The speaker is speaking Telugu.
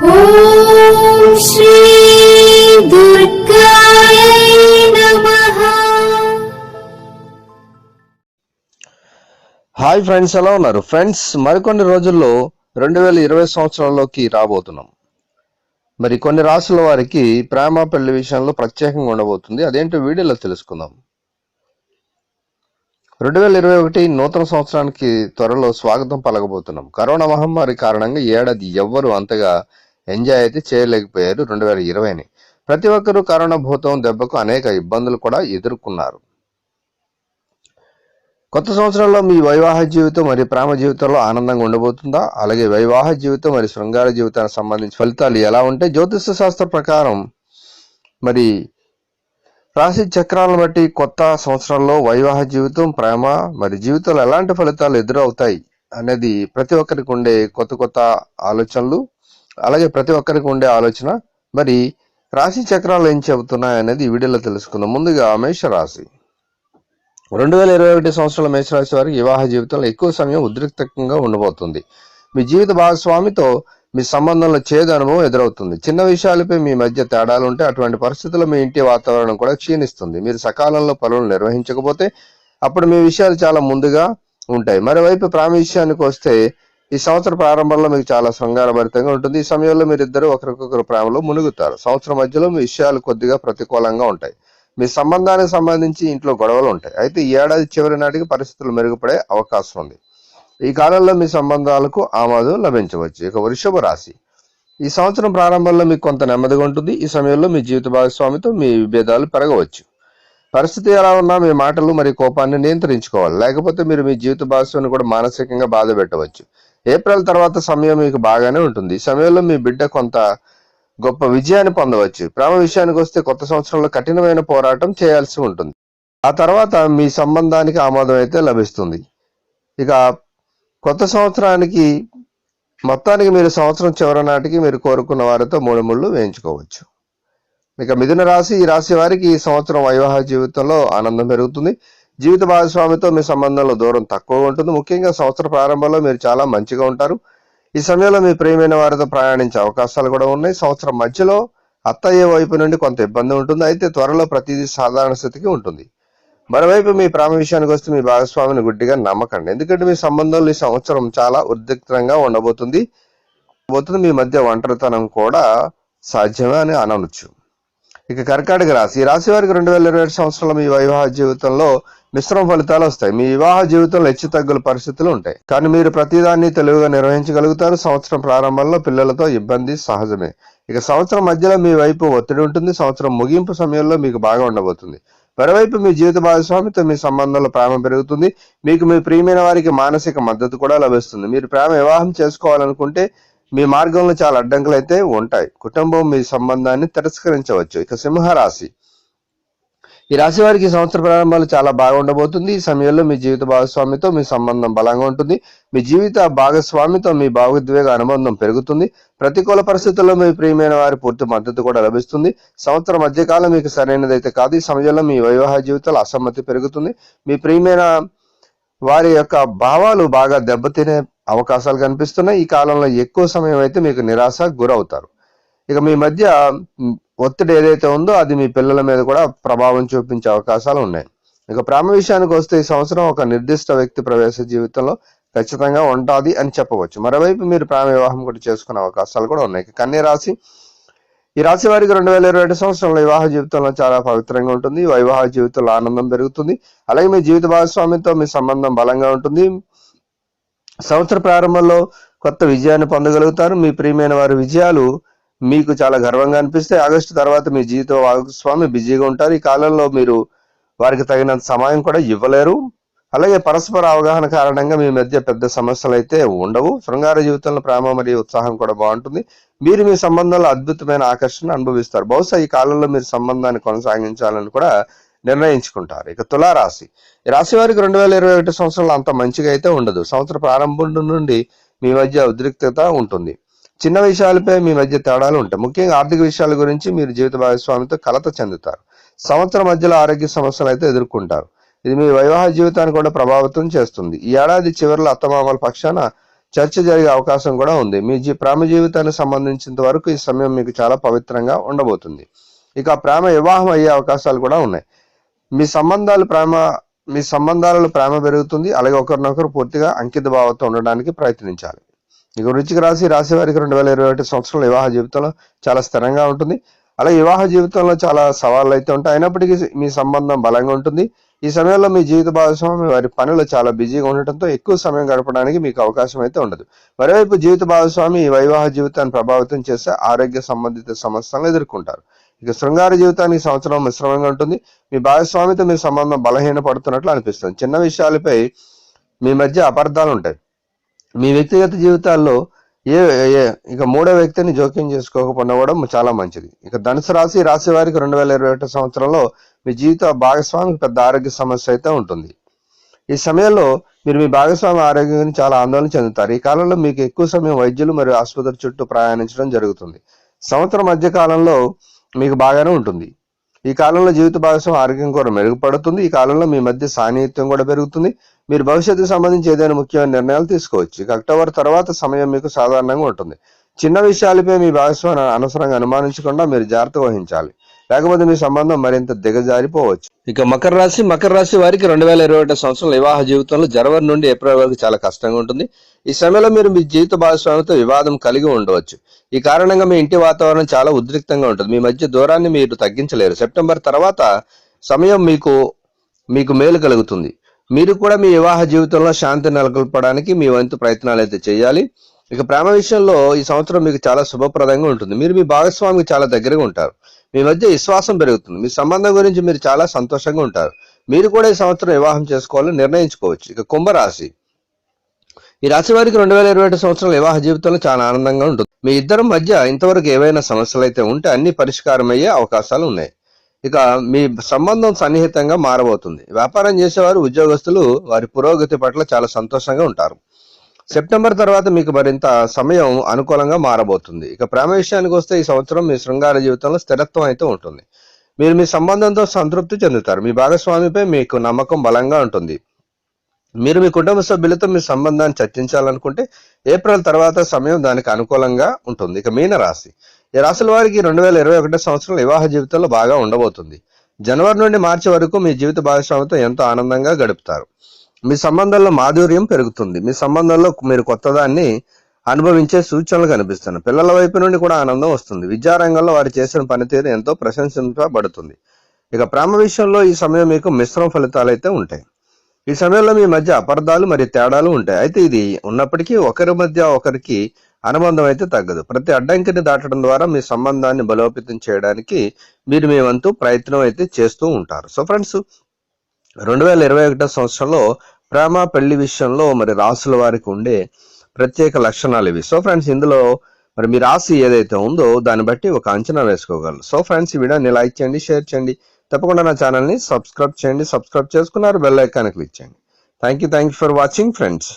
హాయ్ ఫ్రెండ్స్ ఎలా ఉన్నారు? ఫ్రెండ్స్ మరికొన్ని రోజుల్లో రెండు వేల ఇరవై సంవత్సరాల్లోకి రాబోతున్నాం. మరి కొన్ని రాసుల వారికి ప్రేమ పెళ్ళి విషయంలో ప్రత్యేకంగా ఉండబోతుంది. అదేంటో వీడియోలో తెలుసుకుందాం. రెండు వేల ఇరవై ఒకటి నూతన సంవత్సరానికి త్వరలో స్వాగతం పలకబోతున్నాం. కరోనా మహమ్మారి కారణంగా ఏడాది ఎవ్వరూ అంతగా ఎంజాయ్ అయితే చేయలేకపోయారు రెండు వేల ఇరవైని. ప్రతి ఒక్కరూ కరోనా భూతం దెబ్బకు అనేక ఇబ్బందులు కూడా ఎదుర్కొన్నారు. కొత్త సంవత్సరంలో మీ వైవాహిక జీవితం మరియు ప్రేమ జీవితంలో ఆనందంగా ఉండబోతుందా? అలాగే వైవాహిక జీవితం మరియు శృంగార జీవితానికి సంబంధించి ఫలితాలు ఎలా ఉంటే? జ్యోతిష శాస్త్ర ప్రకారం మరి రాశి చక్రాలను బట్టి కొత్త సంవత్సరంలో వైవాహిక జీవితం ప్రేమ మరి జీవితంలో ఎలాంటి ఫలితాలు ఎదురవుతాయి అనేది ప్రతి ఒక్కరికి ఉండే కొత్త కొత్త ఆలోచనలు. అలాగే ప్రతి ఒక్కరికి ఉండే ఆలోచన. మరి రాశి చక్రాలు ఏం చెబుతున్నాయి అనేది ఈ వీడియోలో తెలుసుకుందాం. ముందుగా మేషరాశి. రెండు వేల ఇరవై ఒకటి సంవత్సరాల మేషరాశి వారికి వివాహ జీవితంలో ఎక్కువ సమయం ఉద్రిక్తంగా ఉండబోతుంది. మీ జీవిత భాగస్వామితో మీ సంబంధంలో చేదు అనుభవం ఎదురవుతుంది. చిన్న విషయాలపై మీ మధ్య తేడాలు ఉంటే అటువంటి పరిస్థితుల్లో మీ ఇంటి వాతావరణం కూడా క్షీణిస్తుంది. మీరు సకాలంలో పనులు నిర్వహించకపోతే అప్పుడు మీ విషయాలు చాలా ముందుగా ఉంటాయి. మరోవైపు ప్రేమ విషయానికి వస్తే ఈ సంవత్సర ప్రారంభంలో మీకు చాలా శృంగారభరితంగా ఉంటుంది. ఈ సమయంలో మీరిద్దరు ఒకరికొకరు ప్రేమలో మునుగుతారు. సంవత్సరం మధ్యలో మీ విషయాలు కొద్దిగా ప్రతికూలంగా ఉంటాయి. మీ సంబంధానికి సంబంధించి ఇంట్లో గొడవలు ఉంటాయి. అయితే ఈ ఏడాది చివరి నాటికి పరిస్థితులు మెరుగుపడే అవకాశం ఉంది. ఈ కాలంలో మీ సంబంధాలకు ఆమోదం లభించవచ్చు. ఇక వృషభ రాశి. ఈ సంవత్సరం ప్రారంభంలో మీకు కొంత నెమ్మదిగా ఉంటుంది. ఈ సమయంలో మీ జీవిత భాగస్వామితో మీ విభేదాలు పెరగవచ్చు. పరిస్థితి ఎలా ఉన్నా మీ మాటలు మరియు కోపాన్ని నియంత్రించుకోవాలి. లేకపోతే మీరు మీ జీవిత భాగస్వామిని కూడా మానసికంగా బాధ పెట్టవచ్చు. ఏప్రిల్ తర్వాత సమయం మీకు బాగానే ఉంటుంది. ఈ సమయంలో మీ బిడ్డ కొంత గొప్ప విజయాన్ని పొందవచ్చు. ప్రేమ విషయానికి వస్తే కొత్త సంవత్సరంలో కఠినమైన పోరాటం చేయాల్సి ఉంటుంది. ఆ తర్వాత మీ సంబంధానికి ఆమోదం అయితే లభిస్తుంది. ఇక కొత్త సంవత్సరానికి మొత్తానికి మీరు సంవత్సరం చివరి నాటికి మీరు కోరుకున్న వారితో మూడు ముళ్ళు వేయించుకోవచ్చు. ఇక మిథున రాశి ఈ రాశి వారికి ఈ సంవత్సరం వైవాహిక జీవితంలో ఆనందం పెరుగుతుంది. జీవిత భాగస్వామితో మీ సంబంధంలో దూరం తక్కువగా ఉంటుంది. ముఖ్యంగా సంవత్సర ప్రారంభంలో మీరు చాలా మంచిగా ఉంటారు. ఈ సమయంలో మీ ప్రియమైన వారితో ప్రయాణించే అవకాశాలు కూడా ఉన్నాయి. సంవత్సరం మధ్యలో అత్తయ్య వైపు నుండి కొంత ఇబ్బంది ఉంటుంది. అయితే త్వరలో ప్రతిదీ సాధారణ స్థితికి ఉంటుంది. మరోవైపు మీ ప్రేమ విషయానికి వస్తే మీ భాగస్వామిని గుడ్డిగా నమ్మకండి. ఎందుకంటే మీ సంబంధంలో ఈ సంవత్సరం చాలా ఉద్రిక్తంగా ఉండబోతుంది. పోతుంది మీ మధ్య ఒంటరితనం కూడా సాధ్యమే అని అనవచ్చు. ఇక కర్కాటక రాశి. ఈ రాశి వారికి రెండు వేల ఇరవై ఏడు సంవత్సరంలో మీ వివాహ జీవితంలో మిశ్రమ ఫలితాలు వస్తాయి. మీ వివాహ జీవితంలో హెచ్చు తగ్గుల పరిస్థితులు ఉంటాయి. కానీ మీరు ప్రతిదాన్ని తెలివిగా నిర్వహించగలుగుతారు. సంవత్సరం ప్రారంభంలో పిల్లలతో ఇబ్బంది సహజమే. ఇక సంవత్సరం మధ్యలో మీ వైపు ఒత్తిడి ఉంటుంది. సంవత్సరం ముగింపు సమయంలో మీకు బాగా ఉండబోతుంది. మరోవైపు మీ జీవిత భాగస్వామితో మీ సంబంధంలో ప్రేమ పెరుగుతుంది. మీకు మీ ప్రియమైన వారికి మానసిక మద్దతు కూడా లభిస్తుంది. మీరు ప్రేమ వివాహం చేసుకోవాలనుకుంటే మీ మార్గంలో చాలా అడ్డంకులు అయితే ఉంటాయి. కుటుంబం మీ సంబంధాన్ని తిరస్కరించవచ్చు. ఇక సింహరాశి. ఈ రాశి వారికి సంవత్సర ప్రారంభాలు చాలా బాగా ఉండబోతుంది. ఈ సమయంలో మీ జీవిత భాగస్వామితో మీ సంబంధం బలంగా ఉంటుంది. మీ జీవిత భాగస్వామితో మీ భావోద్వేగ అనుబంధం పెరుగుతుంది. ప్రతికూల పరిస్థితుల్లో మీ ప్రియమైన వారి పూర్తి మద్దతు కూడా లభిస్తుంది. సంవత్సరం మధ్యకాలం మీకు సరైనదైతే కాదు. ఈ సమయంలో మీ వైవాహిక జీవితంలో అసమ్మతి పెరుగుతుంది. మీ ప్రియమైన వారి యొక్క భావాలు బాగా దెబ్బతినే అవకాశాలు కనిపిస్తున్నాయి. ఈ కాలంలో ఎక్కువ సమయం అయితే మీకు నిరాశ గురవుతారు. ఇక మీ మధ్య ఒత్తిడి ఏదైతే ఉందో అది మీ పిల్లల మీద కూడా ప్రభావం చూపించే అవకాశాలు ఉన్నాయి. ఇక ప్రేమ విషయానికి వస్తే ఈ సంవత్సరం ఒక నిర్దిష్ట వ్యక్తి ప్రవేశ జీవితంలో ఖచ్చితంగా ఉంటుంది అని చెప్పవచ్చు. మరోవైపు మీరు ప్రేమ వివాహం కూడా చేసుకునే అవకాశాలు కూడా ఉన్నాయి. ఇక కన్య రాశి. ఈ రాశి వారికి రెండు వేల ఇరవై ఏడు సంవత్సరంలో వివాహ జీవితంలో చాలా పవిత్రంగా ఉంటుంది. వైవాహ జీవితంలో ఆనందం పెరుగుతుంది. అలాగే మీ జీవిత భాగస్వామితో మీ సంబంధం బలంగా ఉంటుంది. సంవత్సర ప్రారంభంలో కొత్త విజయాన్ని పొందగలుగుతారు. మీ ప్రియమైన వారి విజయాలు మీకు చాలా గర్వంగా అనిపిస్తాయి ఆగస్టు తర్వాత మీ జీవిత భాగస్వామి బిజీగా ఉంటారు. ఈ కాలంలో మీరు వారికి తగినంత సమయం కూడా ఇవ్వలేరు. అలాగే పరస్పర అవగాహన కారణంగా మీ మధ్య పెద్ద సమస్యలు అయితే ఉండవు. శృంగార జీవితంలో ప్రేమ మరియు ఉత్సాహం కూడా బాగుంటుంది. మీరు మీ సంబంధంలో అద్భుతమైన ఆకర్షణ అనుభవిస్తారు. బహుశా ఈ కాలంలో మీరు సంబంధాన్ని కొనసాగించాలని కూడా నిర్ణయించుకుంటారు. ఇక తులారాశి. ఈ రాశి వారికి రెండు వేల ఇరవై ఒకటి సంవత్సరంలో అంత మంచిగా అయితే ఉండదు. సంవత్సర ప్రారంభం నుండి మీ మధ్య ఉద్రిక్తత ఉంటుంది. చిన్న విషయాలపై మీ మధ్య తేడాలు ఉంటాయి. ముఖ్యంగా ఆర్థిక విషయాల గురించి మీరు జీవిత భాగస్వామితో కలత చెందుతారు. సంవత్సరం మధ్యలో ఆరోగ్య సమస్యలు అయితే ఎదుర్కొంటారు. ఇది మీ వివాహ జీవితాన్ని కూడా ప్రభావితం చేస్తుంది. ఈ ఏడాది చివరిలో అత్తమామల పక్షాన చర్చ జరిగే అవకాశం కూడా ఉంది. మీ జీ ప్రేమ జీవితానికి సంబంధించినంత వరకు ఈ సమయం మీకు చాలా పవిత్రంగా ఉండబోతుంది. ఇక ప్రేమ వివాహం అయ్యే అవకాశాలు కూడా ఉన్నాయి. మీ సంబంధాలు ప్రేమ మీ సంబంధాలలో ప్రేమ పెరుగుతుంది. అలాగే ఒకరినొకరు పూర్తిగా అంకిత భావంతో ఉండడానికి ప్రయత్నించాలి. ఇక వృచ్చిక రాశి రాశి వారికి రెండు వేల ఇరవై ఒకటి సంవత్సరంలో వివాహ జీవితంలో చాలా స్థిరంగా ఉంటుంది. అలాగే వివాహ జీవితంలో చాలా సవాళ్ళు అయితే ఉంటాయి. అయినప్పటికీ మీ సంబంధం బలంగా ఉంటుంది. ఈ సమయంలో మీ జీవిత భాగస్వామి వారి పనులు చాలా బిజీగా ఉండటంతో ఎక్కువ సమయం గడపడానికి మీకు అవకాశం అయితే ఉండదు. మరోవైపు జీవిత భాగస్వామి ఈ వైవాహ జీవితాన్ని ప్రభావితం చేసే ఆరోగ్య సంబంధిత సమస్యలను ఎదుర్కొంటారు. ఇక శృంగార జీవితానికి సంవత్సరం మిశ్రమంగా ఉంటుంది. మీ భాగస్వామితో మీ సంబంధం బలహీన పడుతున్నట్లు అనిపిస్తుంది. చిన్న విషయాలపై మీ మధ్య అపార్థాలు ఉంటాయి. మీ వ్యక్తిగత జీవితాల్లో ఏ ఏ- ఇక మూడో వ్యక్తిని జోక్యం చేసుకోకపోవడం చాలా మంచిది. ఇక ధనుసు రాశి రాశి వారికి రెండు వేల ఇరవై ఒకటి సంవత్సరంలో మీ జీవిత భాగస్వామికి పెద్ద ఆరోగ్య సమస్య అయితే ఉంటుంది. ఈ సమయంలో మీరు మీ భాగస్వామి ఆరోగ్యం గురించి చాలా ఆందోళన చెందుతారు. ఈ కాలంలో మీకు ఎక్కువ సమయం వైద్యులు మరియు ఆసుపత్రి చుట్టూ ప్రయాణించడం జరుగుతుంది. సంవత్సరం మధ్య కాలంలో మీకు బాగానే ఉంటుంది. ఈ కాలంలో జీవిత భాగస్వామి ఆరోగ్యం కూడా మెరుగుపడుతుంది. ఈ కాలంలో మీ మధ్య సాన్నిహిత్యం కూడా పెరుగుతుంది. మీరు భవిష్యత్తుకు సంబంధించి ఏదైనా ముఖ్యమైన నిర్ణయాలు తీసుకోవచ్చు. ఇక అక్టోబర్ తర్వాత సమయం మీకు సాధారణంగా ఉంటుంది. చిన్న విషయాలపై మీ భాగస్వామి అనవసరంగా అనుమానించకుండా మీరు జాగ్రత్త వహించాలి. లేకపోతే మీ సంబంధం మరింత దిగజారిపోవచ్చు. ఇక మకర రాశి మకర రాశి వారికి రెండు వేల ఇరవై ఒకటి సంవత్సరం వివాహ జీవితంలో జనవరి నుండి ఏప్రిల్ వరకు చాలా కష్టంగా ఉంటుంది. ఈ సమయంలో మీరు మీ జీవిత భాగస్వామితో వివాదం కలిగి ఉండవచ్చు. ఈ కారణంగా మీ ఇంటి వాతావరణం చాలా ఉద్రిక్తంగా ఉంటుంది. మీ మధ్య దూరాన్ని మీరు తగ్గించలేరు. సెప్టెంబర్ తర్వాత సమయం మీకు మీకు మేలు కలుగుతుంది. మీరు కూడా మీ వివాహ జీవితంలో శాంతి నెలకొల్పడానికి మీ వంతు ప్రయత్నాలు అయితే చేయాలి. ఇక ప్రేమ విషయంలో ఈ సంవత్సరం మీకు చాలా శుభప్రదంగా ఉంటుంది. మీరు మీ భాగస్వామికి చాలా దగ్గరగా ఉంటారు. మీ మధ్య విశ్వాసం పెరుగుతుంది. మీ సంబంధం గురించి మీరు చాలా సంతోషంగా ఉంటారు. మీరు కూడా ఈ సంవత్సరం వివాహం చేసుకోవాలని నిర్ణయించుకోవచ్చు. ఇక కుంభరాశి. ఈ రాశి వారికి రెండు వేల ఇరవై ఏడు సంవత్సరం వివాహ జీవితంలో చాలా ఆనందంగా ఉంటుంది. మీ ఇద్దరి మధ్య ఇంతవరకు ఏవైనా సమస్యలు అయితే ఉంటే అన్ని పరిష్కారం అయ్యే అవకాశాలు ఉన్నాయి. ఇక మీ సంబంధం సన్నిహితంగా మారబోతుంది. వ్యాపారం చేసేవారు ఉద్యోగస్తులు వారి పురోగతి పట్ల చాలా సంతోషంగా ఉంటారు. సెప్టెంబర్ తర్వాత మీకు మరింత సమయం అనుకూలంగా మారబోతుంది. ఇక ప్రేమ విషయానికి వస్తే ఈ సంవత్సరం మీ శృంగార జీవితంలో స్థిరత్వం అయితే ఉంటుంది. మీరు మీ సంబంధంతో సంతృప్తి చెందుతారు. మీ భాగస్వామిపై మీకు నమ్మకం బలంగా ఉంటుంది. మీరు మీ కుటుంబ సభ్యులతో మీ సంబంధాన్ని చర్చించాలనుకుంటే ఏప్రిల్ తర్వాత సమయం దానికి అనుకూలంగా ఉంటుంది. ఇక మీన రాశి. ఈ రాశుల వారికి రెండు వేల ఇరవై ఒకటో సంవత్సరం వివాహ జీవితంలో బాగా ఉండబోతుంది. జనవరి నుండి మార్చి వరకు మీ జీవిత భాగస్వామితో ఎంతో ఆనందంగా గడుపుతారు. మీ సంబంధంలో మాధుర్యం పెరుగుతుంది. మీ సంబంధంలో మీరు కొత్తదాన్ని అనుభవించే సూచనలు కనిపిస్తున్నాయి. పిల్లల వైపు నుండి కూడా ఆనందం వస్తుంది. విద్యారంగంలో వారు చేసిన పనితీరు ఎంతో ప్రశంసించబడుతుంది ఇక ప్రేమ విషయంలో ఈ సమయం మీకు మిశ్రమ ఫలితాలు అయితే ఉంటాయి. ఈ సమయంలో మీ మధ్య అపార్థాలు మరియు తేడాలు ఉంటాయి. అయితే ఇది ఉన్నప్పటికీ ఒకరి మధ్య ఒకరికి అనుబంధం అయితే తగ్గదు. ప్రతి అడ్డంకిని దాటడం ద్వారా మీ సంబంధాన్ని బలోపేతం చేయడానికి మీరు మీ వంతు ప్రయత్నం అయితే చేస్తూ ఉంటారు. సో ఫ్రెండ్స్ రెండు వేల ఇరవై ఒకటో సంవత్సరంలో ప్రేమ పెళ్ళి విషయంలో మరి రాసుల వారికి ఉండే ప్రత్యేక లక్షణాలు ఇవి. సో ఫ్రెండ్స్ ఇందులో మరి మీ రాశి ఏదైతే ఉందో దాన్ని బట్టి ఒక అంచనా వేసుకోగలరు. సో ఫ్రెండ్స్ ఈ వీడియోని లైక్ చేయండి షేర్ చేయండి. తప్పకుండా నా ఛానల్ని సబ్స్క్రైబ్ చేయండి. సబ్స్క్రైబ్ చేసుకున్నారు బెల్ ఐకాన్ క్లిక్ చేయండి. Thank you thank you for watching friends.